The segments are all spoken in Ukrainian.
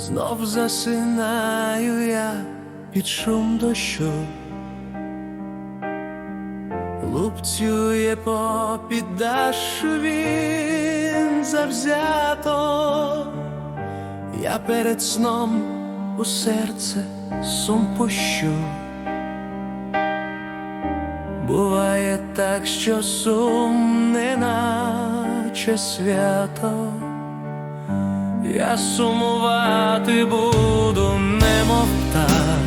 Знов засинаю я під шум дощу, лупцює по піддашу він завзято, я перед сном у серце сум пущу. Буває так, що сум не наче свято. Я сумувати буду, немов птах,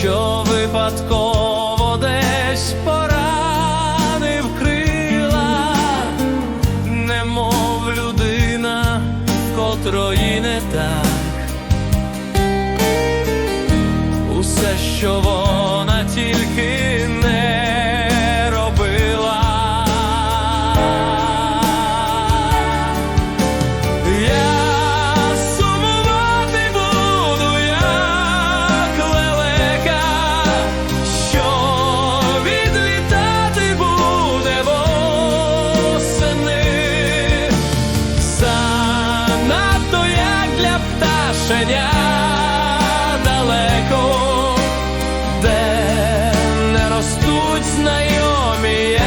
що випадково десь поранив крила, немов людина, котрої не так. Усе, що пташеня далеко, де не ростуть знайомі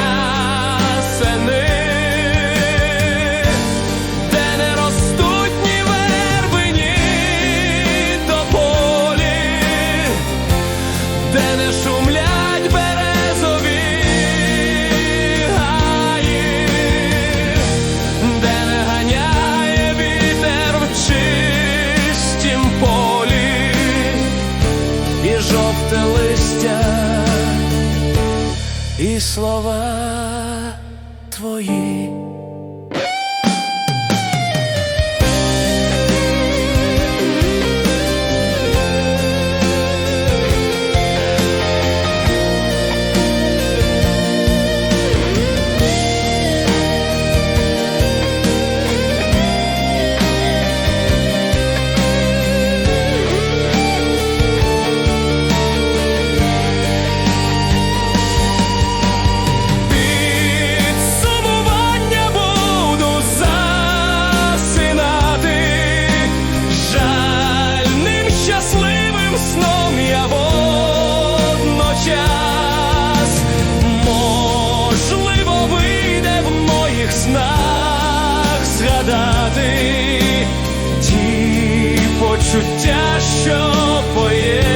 жовте листя, і слова твої. Згадати ті почуття, що поєднали